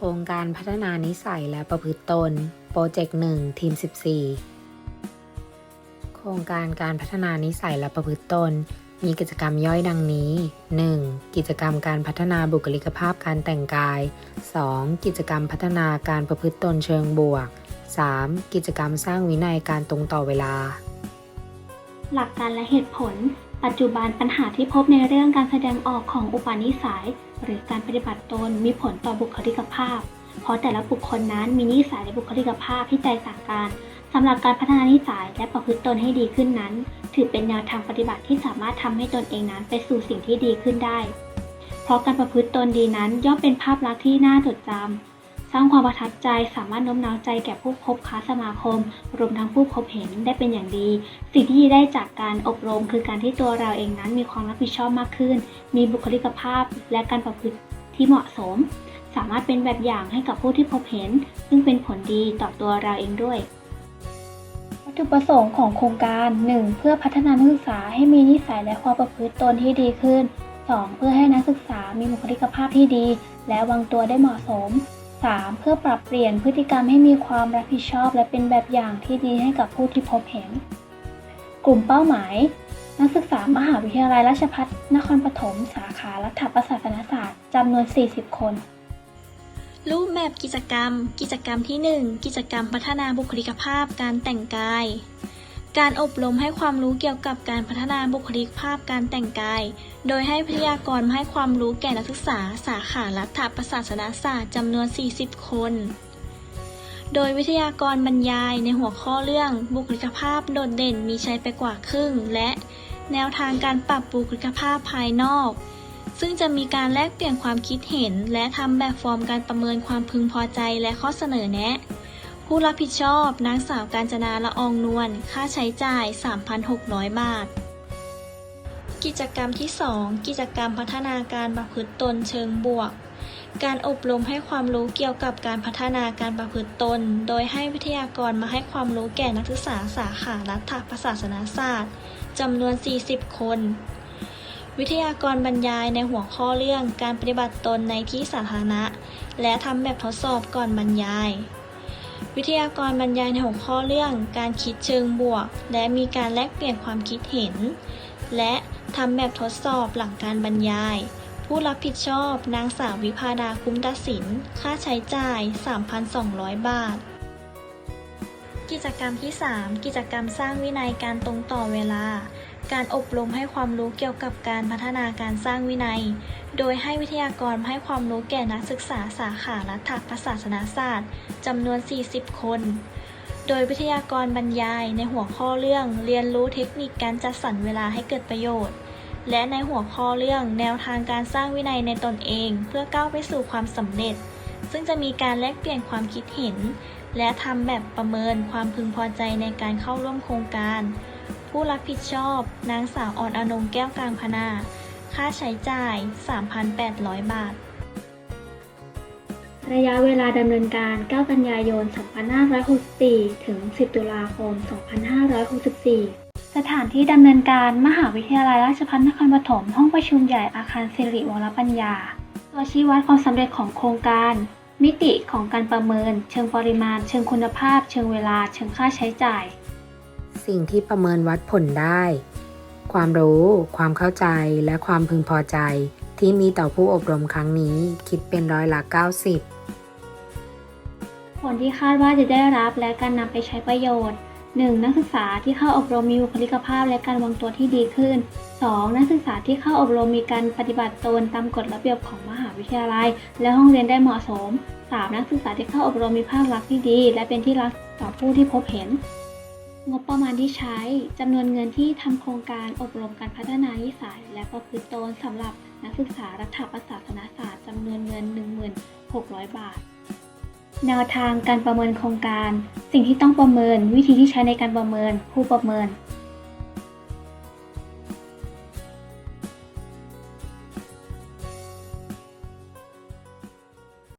ครงการพัฒนานิสัยและประพฤติตน โปรเจกต์หนึ่งทีม 14 โครงการการพัฒนานิสัยและประพฤติตน มีกิจกรรมย่อยดังนี้ 1. กิจกรรมการพัฒนาบุคลิกภาพการแต่งกาย 2. กิจกรรมพัฒนาการประพฤติตนเชิงบวก 3. กิจกรรมสร้างวินัยการตรงต่อเวลา หลักการและเหตุผล ปัจจุบันปัญหาที่พบในเรื่องการแสดงออกของอุปนิสัย หรือการปฏิบัติตนมีผลต่อบุคลิกภาพ เพราะแต่ละบุคคลนั้นมีนิสัยและบุคลิกภาพที่แตกต่างกันสำหรับการพัฒนานิสัยและประพฤติตนให้ดีขึ้นนั้น ถือเป็นแนวทางปฏิบัติที่สามารถทำให้ตนเองนั้นไปสู่สิ่งที่ดีขึ้นได้ เพราะการประพฤติตนดีนั้นย่อมเป็นภาพลักษณ์ที่น่าจดจำ สร้างความประทับใจสามารถโน้มน้าวใจแก่ผู้พบค้าสมาคม รวมทั้งผู้พบเห็นได้เป็นอย่างดี สิ่งที่ได้จากการอบรมคือการที่ตัวเราเองนั้นมีความรับผิดชอบมากขึ้น มีบุคลิกภาพและการประพฤติที่เหมาะสม สามารถเป็นแบบอย่างให้กับผู้ที่พบเห็น ซึ่งเป็นผลดีต่อตัวเราเองด้วยวัตถุประสงค์ของโครงการ 1. เพื่อพัฒนานักศึกษาให้มีนิสัยและความประพฤติตนที่ดีขึ้น 2. เพื่อให้นักศึกษามีบุคลิกภาพที่ดี และวางตัวได้เหมาะสม 3. เพื่อปรับเปลี่ยนพฤติกรรมให้มีความรับผิดชอบ และเป็นแบบอย่างที่ดีให้กับผู้ที่พบเห็น กลุ่มเป้าหมาย นักศึกษามหาวิทยาลัยราชภัฏนครปฐม สาขารัฐประศาสนศาสตร์จำนวน 40 คน รูปแบบกิจกรรม กิจกรรมที่ 1 กิจกรรมพัฒนาบุคลิกภาพการแต่งกาย การอบรมให้ความรู้เกี่ยวกับการพัฒนาบุคลิกภาพการแต่งกาย โดยให้วิทยากรให้ความรู้แก่นักศึกษาสาขารัฐประศาสนศาสตร์จำนวน 40 คน โดยวิทยากรบรรยายในหัวข้อเรื่องบุคลิกภาพโดดเด่นมีใช้ไปกว่าครึ่ง และแนวทางการปรับบุคลิกภาพภายนอก ซึ่งจะมีการแลกเปลี่ยนความคิดเห็น และทำแบบฟอร์มการประเมินความพึงพอใจและข้อเสนอแนะ ผู้รับผิดชอบนางสาวการจนาละอองนวล ค่าใช้จ่าย 3,600 บาท กิจกรรมที่ 2 กิจกรรมพัฒนาการประพฤติตนเชิงบวก การอบรมให้ความรู้เกี่ยวกับการพัฒนาการประพฤติตน โดยให้วิทยากรมาให้ความรู้แก่นักศึกษาสาขารัฐประศาสนศาสตร์จำนวน 40 คน วิทยากรบรรยายในหัวข้อเรื่องการปฏิบัติตนในที่สาธารณะ และทำแบบทดสอบก่อนบรรยาย วิทยากรบรรยายในหัวข้อเรื่องการคิดเชิงบวก และมีการแลกเปลี่ยนความคิดเห็น และทำแบบทดสอบหลังการบรรยาย ผู้รับผิดชอบนางสาววิพาดาคุ้มตัดสิน ค่าใช้จ่าย 3,200 บาท กิจกรรมที่ 3 กิจกรรมสร้างวินัยการตรงต่อเวลา การอบรมให้ความรู้เกี่ยวกับการพัฒนาการสร้างวินัย โดยให้วิทยากรให้ความรู้แก่นักศึกษาสาขารัฐประศาสนศาสตร์จำนวน 40 คน โดยวิทยากรบรรยายในหัวข้อเรื่องเรียนรู้เทคนิคการจัดสรรเวลาให้เกิดประโยชน์ และในหัวข้อเรื่องแนวทางการสร้างวินัยในตนเอง เพื่อก้าวไปสู่ความสำเร็จ ซึ่งจะมีการแลกเปลี่ยนความคิดเห็น และทำแบบประเมินความพึงพอใจในการเข้าร่วมโครงการ ผู้รับผิดชอบ นางสาวออนอนงแก้วกลางพนา ค่าใช้จ่าย 3,800 บาท ระยะเวลาดำเนินการ 9 กันยายน 2564 ถึง 10 ตุลาคม 2564สถานที่ดำเนินการมหาวิทยาลัยราชภัฏนครปฐมห้องประชุมใหญ่อาคารสิริวรปัญญา ตัวชี้วัดความสำเร็จของโครงการ มิติของการประเมิน เชิงปริมาณ เชิงคุณภาพ เชิงเวลา เชิงค่าใช้จ่าย สิ่งที่ประเมินวัดผลได้ ความรู้ ความเข้าใจ และความพึงพอใจ ที่มีต่อผู้อบรมครั้งนี้ คิดเป็นร้อยละ90 ผลที่คาดว่าจะได้รับและการนำไปใช้ประโยชน์ 1. นักศึกษาที่เข้าอบรมมีบุคลิกภาพและการวางตัวที่ดีขึ้น 2. นักศึกษาที่เข้าอบรมมีการปฏิบัติตนตามกฎระเบียบของมหาวิทยาลัย และห้องเรียนได้เหมาะสม 3. นักศึกษาที่เข้าอบรมมีภาพลักษณ์ที่ดี และเป็นที่รักต่อผู้ที่พบเห็น งบประมาณที่ใช้จำนวนเงินที่ทำโครงการอบรมการพัฒนานิสัย และประพฤติตนสำหรับนักศึกษารัฐประศาสนศาสตร์จำนวนเงิน 16,000 บาท แนวทางการประเมินโครงการ สิ่งที่ต้องประเมิน วิธีที่ใช้ในการประเมิน ผู้ประเมิน